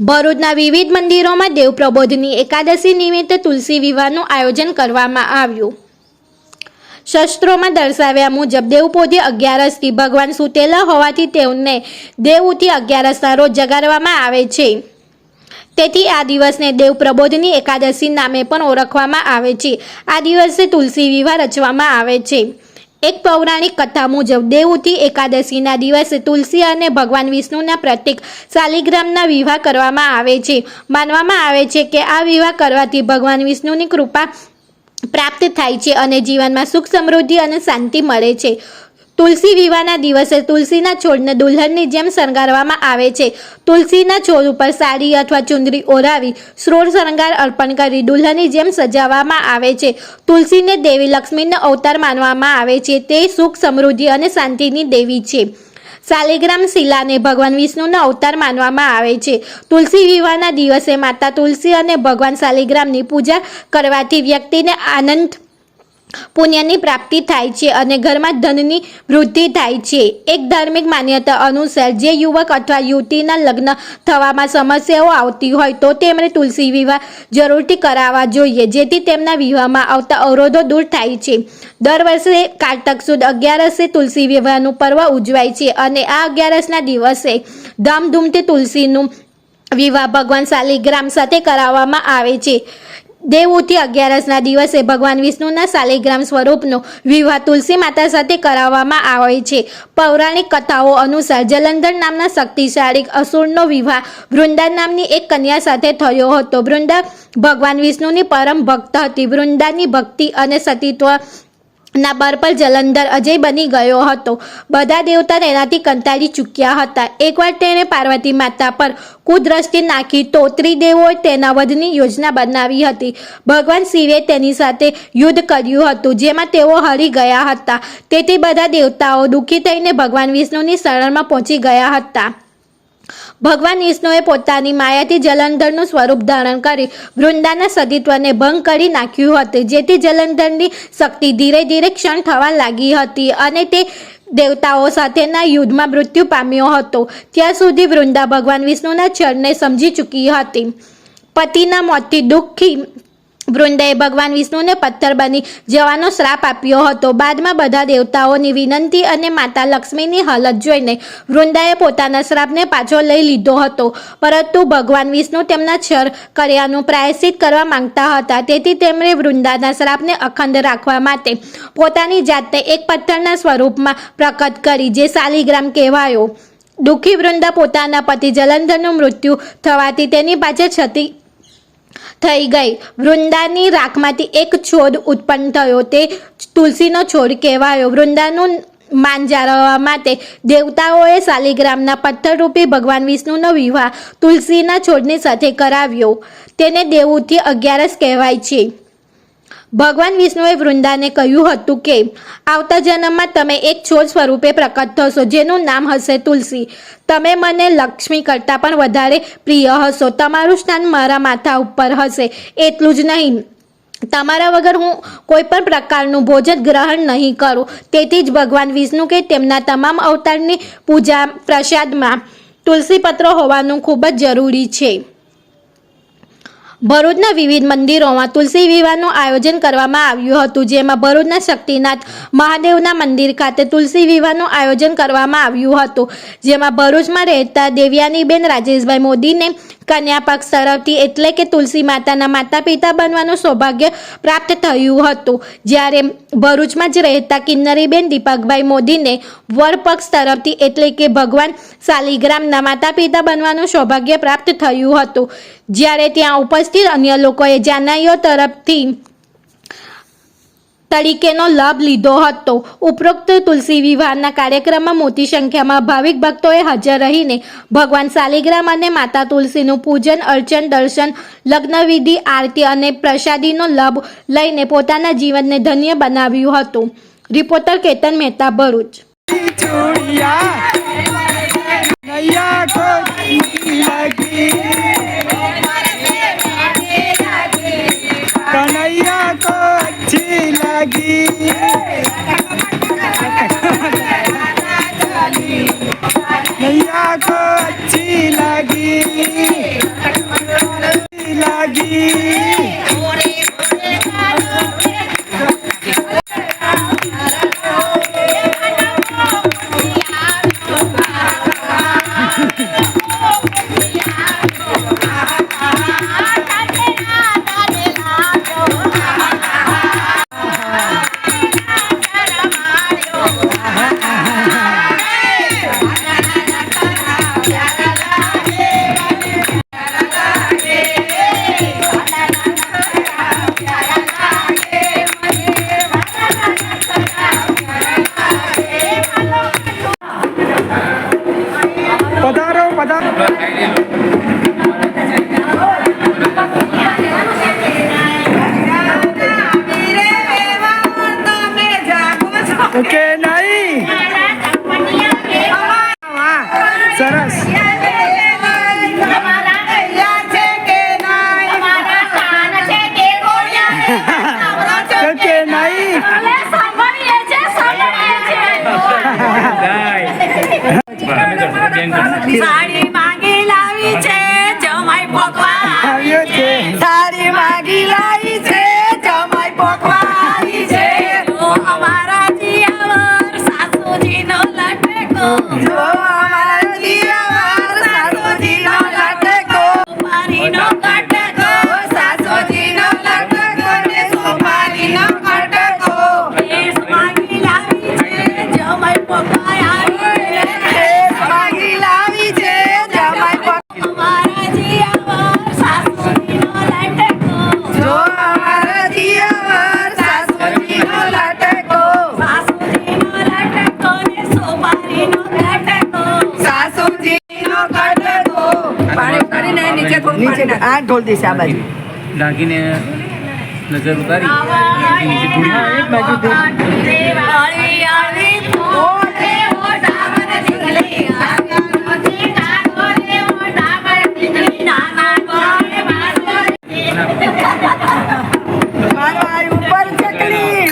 ભરૂચના વિવિધ મંદિરોમાં દેવ પ્રબોધની એકાદશી નિમિત્તે તુલસી વિવાહનું આયોજન કરવામાં આવ્યું. શસ્ત્રોમાં દર્શાવ્યા મુજબ દેવપોઢી અગિયારસથી ભગવાન સૂતેલા હોવાથી તેમને દેવઉઠી અગિયારસના રોજ જગાડવામાં આવે છે. તેથી આ દિવસને દેવ પ્રબોધની એકાદશી નામે પણ ઓળખવામાં આવે છે. આ દિવસે તુલસી વિવાહ રચવામાં આવે છે. એક પૌરાણિક કથા મુજબ દેવઉઠી એકાદશીના દિવસે તુલસી અને ભગવાન વિષ્ણુના પ્રતિક શાલિગ્રામના વિવાહ કરવામાં આવે છે. માનવામાં આવે છે કે આ વિવાહ કરવાથી ભગવાન વિષ્ણુની કૃપા પ્રાપ્ત થાય છે અને જીવનમાં સુખ સમૃદ્ધિ અને શાંતિ મળે છે. તુલસી વિવાહના દિવસે તુલસીના છોડને દુલ્હનની જેમ શણગારવામાં આવે છે. તુલસીના છોડ ઉપર સાડી અથવા ચુંદરી ઓરાવી શ્રોર શણગાર અર્પણ કરી દુલ્હનની જેમ સજાવવામાં આવે છે. તુલસીને દેવી લક્ષ્મીનો અવતાર માનવામાં આવે છે. તે સુખ, સમૃદ્ધિ અને શાંતિની દેવી છે. શાલિગ્રામ શિલાને ભગવાન વિષ્ણુનો અવતાર માનવામાં આવે છે. તુલસી વિવાહના દિવસે માતા તુલસી અને ભગવાન શાલિગ્રામની પૂજા કરવાથી વ્યક્તિને આનંદ પુણ્યની પ્રાપ્તિ થાય છે અને ઘરમાં ધનની વૃદ્ધિ થાય છે. એક ધાર્મિક માન્યતા અનુસાર જે યુવક અથવા યુવતીના લગ્ન થવામાં સમસ્યાઓ આવતી હોય તો તેમણે તુલસી વિવાહ જરૂરથી કરાવવા જોઈએ, જેથી તેમના વિવાહમાં આવતા અવરોધો દૂર થાય છે. દર વર્ષે કારતક સુદ અગિયારસે તુલસી વિવાહનું પર્વ ઉજવાય છે અને આ અગિયારસના દિવસે ધામધૂમથી તુલસીનું વિવાહ ભગવાન શાલિગ્રામ સાથે કરાવવામાં આવે છે. દેવઉઠી અગિયારસના દિવસે ભગવાન વિષ્ણુના શાલિગ્રામ સ્વરૂપનો વિવાહ તુલસી માતા સાથે કરાવવામાં આવે છે. પૌરાણિક કથાઓ અનુસાર જલંધર નામના શક્તિશાળી અસુરનો વિવાહ વૃંદા નામની એક કન્યા સાથે થયો હતો. વૃંદા ભગવાન વિષ્ણુની પરમ ભક્ત હતી. વૃંદાની ભક્તિ અને સતીત્વ ના પર જલંધર અજય બની ગયો હતો. બધા દેવતા તેનાથી કંટાળી ચૂક્યા હતા. એકવાર તેણે પાર્વતી માતા પર કુદ્રષ્ટિ નાખી તો ત્રિદેવોએ તેના વધની યોજના બનાવી હતી. ભગવાન શિવે તેની સાથે યુદ્ધ કર્યું હતું, જેમાં તેઓ હરી ગયા હતા. તેથી બધા દેવતાઓ દુઃખી થઈને ભગવાન વિષ્ણુની શરણમાં પહોંચી ગયા હતા. ભગવાન વિષ્ણુએ પોતાની માયાથી જલંધરનું સ્વરૂપ ધારણ કરી વૃંદાના સતીત્વને ભંગ કરી નાખ્યું હતું. જેથી જલંધરની શક્તિ ધીરે ધીરે ક્ષણ થવા લાગી હતી અને તે દેવતાઓ સાથેના યુદ્ધમાં મૃત્યુ પામ્યો હતો. ત્યાં સુધી વૃંદા ભગવાન વિષ્ણુના ચરણને સમજી ચૂકી હતી. પતિના મોતથી દુઃખી વૃંદાએ ભગવાન વિષ્ણુને પથ્થર બની જવાનો શ્રાપ આપ્યો હતો. બાદમાં બધા દેવતાઓની વિનંતી અને માતા લક્ષ્મીની હાલત જોઈને વૃંદાએ પોતાના શ્રાપને પાછો લઈ લીધો હતો. પરંતુ ભગવાન વિષ્ણુ તેમના છર કર્યાનું પ્રાયશ્ચિત કરવા માંગતા હતા. તેથી તેમણે વૃંદાના શ્રાપને અખંડ રાખવા માટે પોતાની જાતને એક પથ્થરના સ્વરૂપમાં પ્રકટ કરી, જે શાલિગ્રામ કહેવાયો. દુઃખી વૃંદા પોતાના પતિ જલંધરનું મૃત્યુ થવાથી તેની પાછળ છતી થઈ ગઈ. વૃંદાની રાખમાંથી એક છોડ ઉત્પન્ન થયો. તે તુલસીનો છોડ કહેવાયો. વૃંદાનું માન જાળવવા માટે દેવતાઓએ શાલિગ્રામના પથ્થરરૂપી ભગવાન વિષ્ણુનો વિવાહ તુલસીના છોડની સાથે કરાવ્યો. તેને દેવૂથી અગિયારસ કહેવાય છે. ભગવાન વિષ્ણુએ વૃંદાને કહ્યું હતું કે, આવતા જન્મમાં તમે એક છોડ સ્વરૂપે પ્રકટ થશો, જેનું નામ હશે તુલસી. તમે મને લક્ષ્મી કરતાં પણ વધારે પ્રિય હશો. તમારું સ્થાન મારા માથા ઉપર હશે. એટલું જ નહીં. તમારા વગર હું કોઈ પણ પ્રકારનું ભોજન ગ્રહણ નહીં કરું. તેથી જ ભગવાન વિષ્ણુ કે તેમના તમામ અવતારની પૂજા પ્રસાદમાં તુલસી પત્ર હોવાનું ખૂબ જ જરૂરી છે. ભરૂચના વિવિધ મંદિરોમાં તુલસી વિવાહનું આયોજન કરવામાં આવ્યું હતું, જેમાં ભરૂચના શક્તિનાથ મહાદેવના મંદિર ખાતે તુલસી વિવાહનું આયોજન કરવામાં આવ્યું હતું, જેમાં ભરૂચમાં રહેતા દેવ્યાનીબેન રાજેશભાઈ મોદીને કન્યા પક્ષ તરફથી એટલે કે તુલસી માતાના માતા પિતા બનવાનું સૌભાગ્ય પ્રાપ્ત થયું હતું. જ્યારે ભરૂચમાં જ રહેતા કિન્નરીબેન દીપકભાઈ મોદીને વર પક્ષ તરફથી એટલે કે ભગવાન શાલિગ્રામના માતા પિતા બનવાનું સૌભાગ્ય પ્રાપ્ત થયું હતું. જ્યારે ત્યાં ઉપસ્થિત અન્ય લોકોએ જાનાઈઓ તરફથી તરીકેનો લાભ લીધો હતો ઉપરોક્ત તુલસી વિવાહના કાર્યક્રમમાં મોટી સંખ્યામાં ભાવિક ભક્તોએ હાજર રહીને ભગવાન શાલિગ્રામ અને માતા તુલસીનું પૂજન અર્ચન દર્શન લગ્નવિધિ આરતી અને પ્રસાદીનો લાભ લઈને પોતાના જીવનને ધન્ય બનાવ્યું હતું રિપોર્ટર કેતન મહેતા ભરૂચ चूड़िया नैया को लगी Bisa Adi. નીચે થોડું નીચે આ ઢોલ દેશે આ બાજુ. ઢાંકીને નજર ઉતારી. નીચે થોડી બાજુ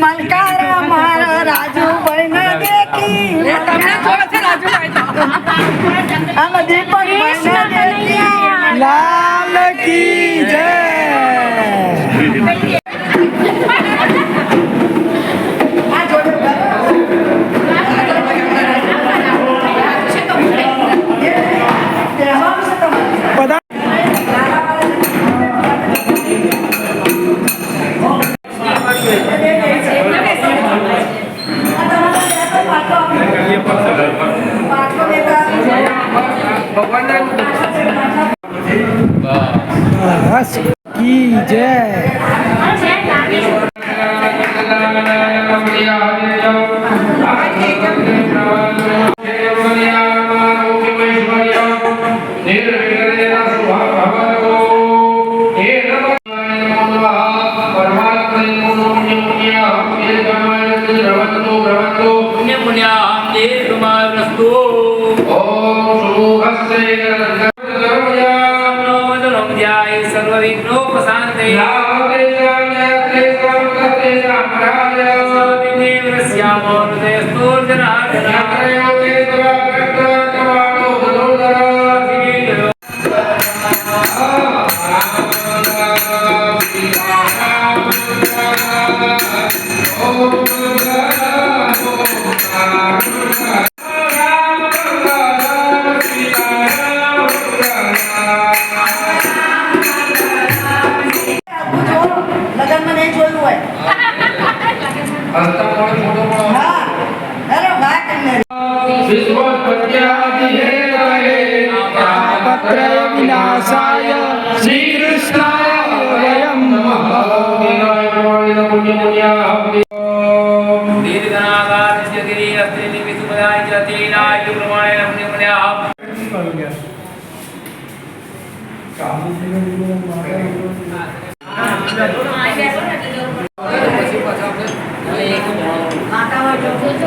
મલકારા મારા રાજુભાઈ ના દેખી. તમને થોડો છે રાજુભાઈ આમાં દીપક લાલ કી જય.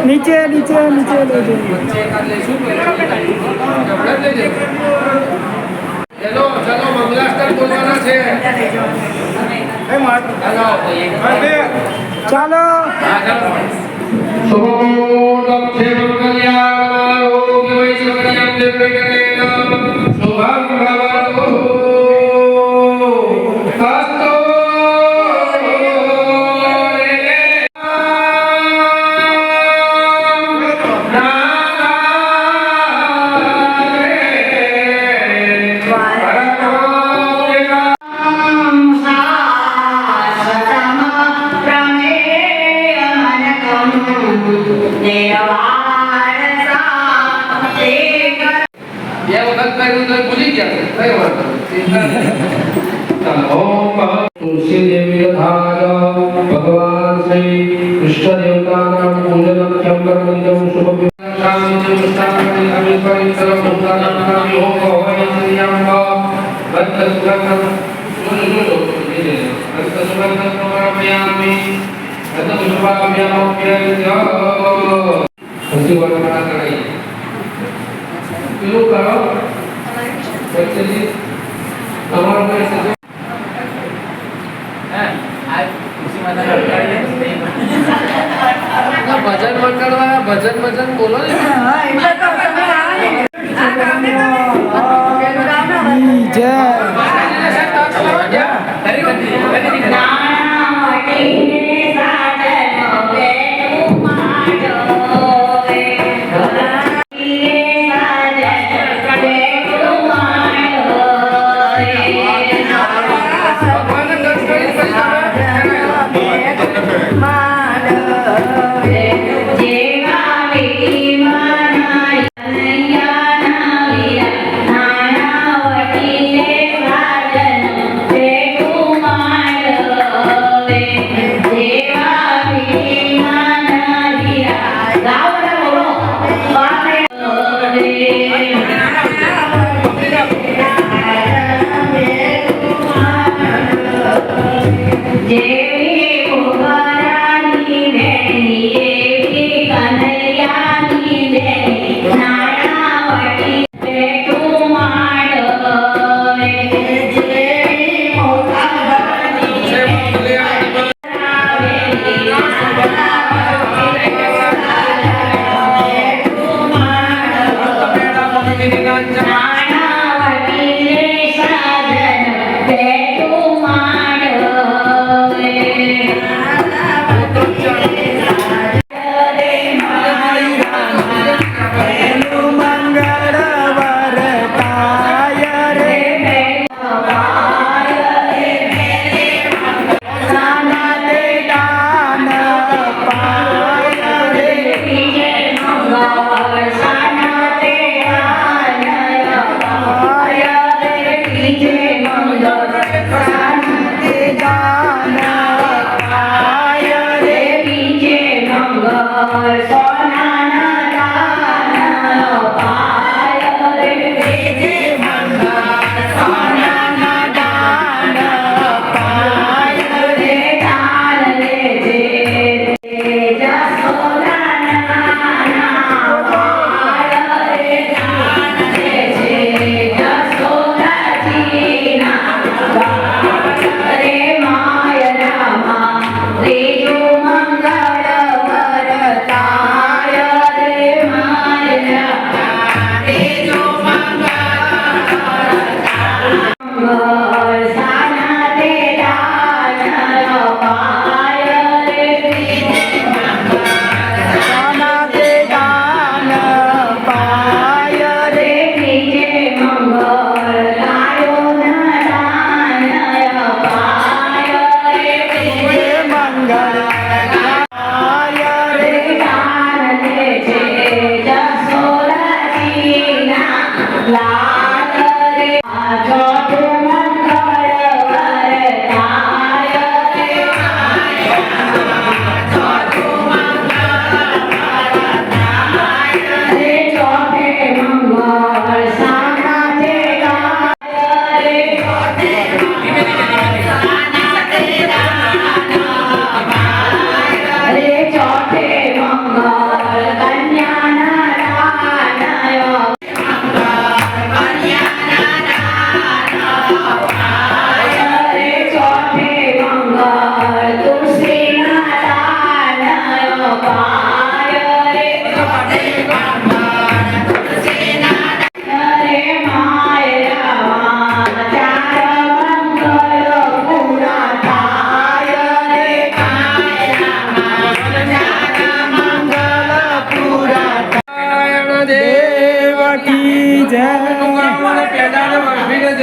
નીચે નીચે નીચે ચલો ચલો મંગલાસ્તર બોલવાના છે. ચાલો. સોમ દક્ષે મંગલ્યા ઓમ દેવૈ સંગલ્યા દેવૈ કરો તમારો 감사합니다.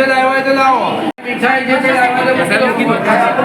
જે લાવ્યા તો લાવો મીઠાઈ જે લાવ્યા તો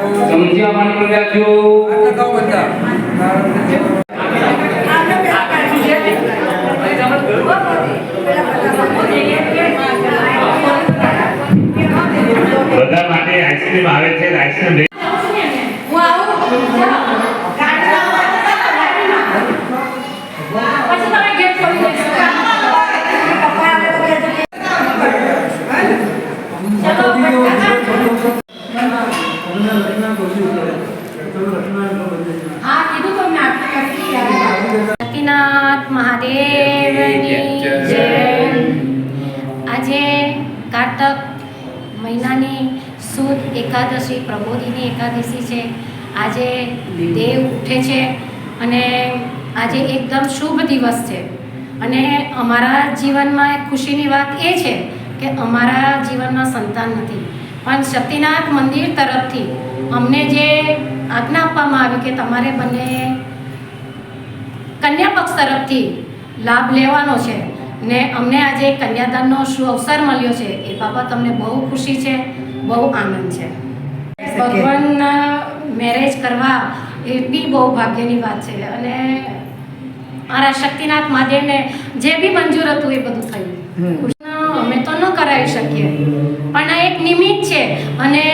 સમજ્યા પાણી રાખજો બધા માટે આઈસ્ક્રીમ આવે છે આઈસ્ક્રીમ કારતક મહિનાની સુદ એકાદશી પ્રબોધિની એકાદશી છે. આજે દેવ. ઉઠે છે અને આજે એકદમ શુભ દિવસ છે. અને અમારા જીવનમાં ખુશીની વાત એ છે કે અમારા જીવનમાં સંતાન નથી. પણ સતીનાથ મંદિર તરફથી અમને જે આજ્ઞા આપવામાં આવી કે તમારે બંને કન્યા પક્ષ તરફથી લાભ લેવાનો છે ને અમને આજે કન્યાદાનનો શું અવસર મળ્યો છે એ બાબત અમને બહુ ખુશી છે બહુ આનંદ છે. ભગવાનના મેરેજ કરવા એ બી બહુ ભાગ્યની વાત છે અને મારા શક્તિનાથ મહાદેવને જે બી મંજૂર હતું એ બધું થયું. અમે તો ન કરાવી શકીએ પણ આ એક નિમિત્ત છે અને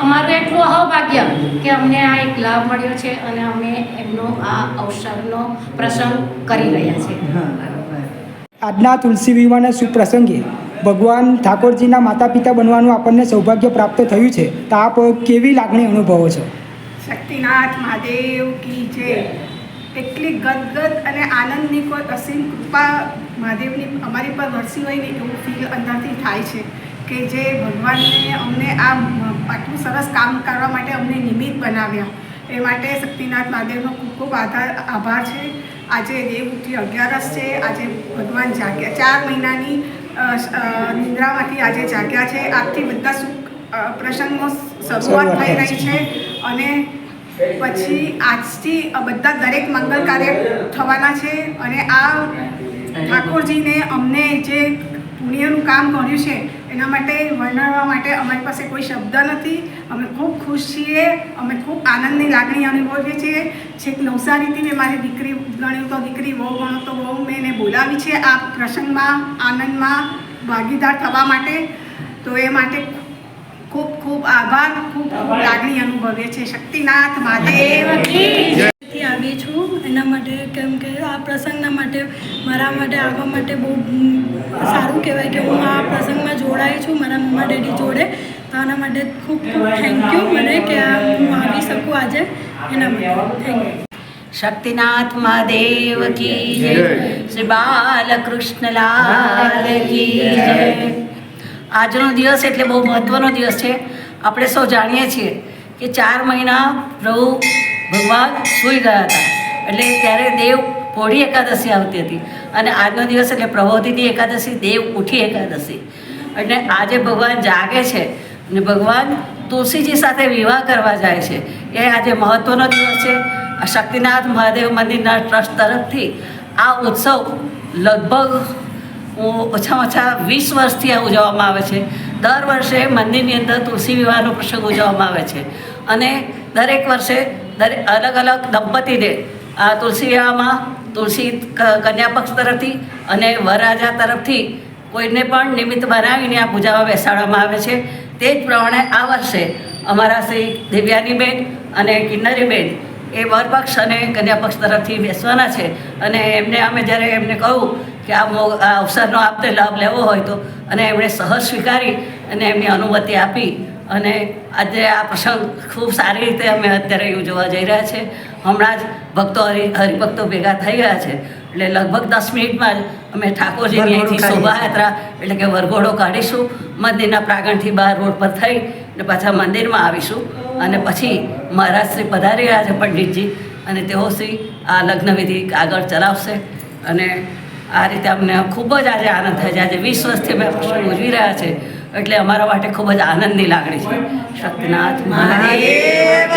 અમારું એટલું અહોભાગ્ય કે અમને આ એક લાભ મળ્યો છે અને અમે એમનો આ અવસરનો પ્રસંગ કરી રહ્યા છીએ. આજના તુલસી વિવાહના શુભ પ્રસંગે ભગવાન ઠાકોરજીના માતા પિતા બનવાનું આપણને સૌભાગ્ય પ્રાપ્ત થયું છે. તો આપ કેવી લાગણી અનુભવો છો? શક્તિનાથ મહાદેવ કી જય. એટલી ગદગદ અને આનંદની કોઈ અસીમ કૃપા મહાદેવની અમારી પર વરસી હોય ને એવું ફીલ અંદરથી થાય છે કે જે ભગવાનને અમને આ આટલું સરસ કામ કરવા માટે અમને નિમિત્ત બનાવ્યા. એ માટે શક્તિનાથ મહાદેવનો ખૂબ ખૂબ આધાર, આભાર છે. આજે દેવઉઠી અગિયારસ છે. આજે ભગવાન જાગ્યા, ચાર મહિનાની નિંદ્રામાંથી આજે જાગ્યા છે. આજથી બધા સુખ પ્રસંગો શરૂઆત થઈ રહી છે અને પછી આજથી બધા દરેક મંગલ કાર્ય થવાના છે અને આ ઠાકોરજીને અમને જે પુણ્યનું કામ કર્યું છે એના માટે વર્ણવવા માટે અમારી પાસે કોઈ શબ્દ નથી. અમે ખૂબ ખુશ છીએ અમે ખૂબ આનંદની લાગણી અનુભવીએ છીએ. છેક નવસારીથી મેં મારી દીકરી ગણ્યું તો દીકરી બહુ ગણો તો બહુ મેં એને બોલાવી છે આ પ્રસંગમાં આનંદમાં ભાગીદાર થવા માટે. તો એ માટે ખૂબ ખૂબ આભાર ખૂબ લાગણી અનુભવીએ છીએ. શક્તિનાથ મહાદેવ. આવી છું. એના માટે કેમ કે આ પ્રસંગના માટે મારા માટે આવવા માટે બહુ સારું કહેવાય કે હું આ પ્રસંગમાં જોડાઈ છું મારા મમ્મા ડેડી જોડે. તો આના માટે ખૂબ ખૂબ થેન્ક યુ મને કે હું આવી શકું આજે એના માટે. થેન્ક યુ શક્તિનાથ મહાદેવ કી જય. શ્રી બાલકૃષ્ણલાલ કી જય. આજનો દિવસ એટલે બહુ મહત્વનો દિવસ છે. આપણે સૌ જાણીએ છીએ કે ચાર મહિના પ્રભુ ભગવાન સૂઈ ગયા હતા. એટલે ત્યારે દેવ પોઢી એકાદશી આવતી હતી. અને આજનો દિવસ એટલે પ્રબોધિની એકાદશી, દેવ ઉઠી એકાદશી. એટલે આજે ભગવાન જાગે છે અને ભગવાન તુલસીજી સાથે વિવાહ કરવા જાય છે. એ આજે મહત્ત્વનો દિવસ છે. શક્તિનાથ મહાદેવ મંદિરના ટ્રસ્ટ તરફથી આ ઉત્સવ લગભગ ઓછામાં ઓછા વીસ વર્ષથી આ ઉજવવામાં આવે છે. દર વર્ષે મંદિરની અંદર તુલસી વિવાહનો પ્રસંગ ઉજવવામાં આવે છે. અને દરેક વર્ષે દરેક અલગ અલગ દંપતીને આ તુલસીયામાં તુલસી કન્યા પક્ષ તરફથી અને વરરાજા તરફથી કોઈને પણ નિમિત્ત બનાવીને આ પૂજામાં બેસાડવામાં આવે છે. તે જ પ્રમાણે આ વર્ષે અમારા શ્રી દિવ્યાનીબેન અને કિન્નરીબેન એ વરપક્ષ અને કન્યા પક્ષ તરફથી બેસવાના છે અને એમને અમે જ્યારે એમને કહું કે આ મો, આ અવસરનો આપને લાભ લેવો હોય તો અને એમણે સહજ સ્વીકારી અને એમની અનુમતિ આપી અને આજે આ પ્રસંગ ખૂબ સારી રીતે અમે અત્યારે ઉજવવા જઈ રહ્યા છે. હમણાં જ ભક્તો હરિ હરિભક્તો ભેગા થઈ ગયા છે. એટલે લગભગ દસ મિનિટમાં જ અમે ઠાકોરજીની અહીંથી શોભાયાત્રા એટલે કે વરઘોડો કાઢીશું. મંદિરના પ્રાંગણથી બહાર રોડ પર થઈ અને પાછા મંદિરમાં આવીશું. અને પછી મહારાજ શ્રી પધારી રહ્યા છે પંડિતજી અને તેઓ શ્રી આ લગ્નવિધિ આગળ ચલાવશે. અને આ રીતે અમને ખૂબ જ આજે આનંદ થાય છે. આજે વીસ વર્ષથી અમે પ્રસંગ ઉજવી રહ્યા છે. એટલે અમારા માટે ખૂબ જ આનંદની લાગણી છે. શક્તિનાથ મહાદેવ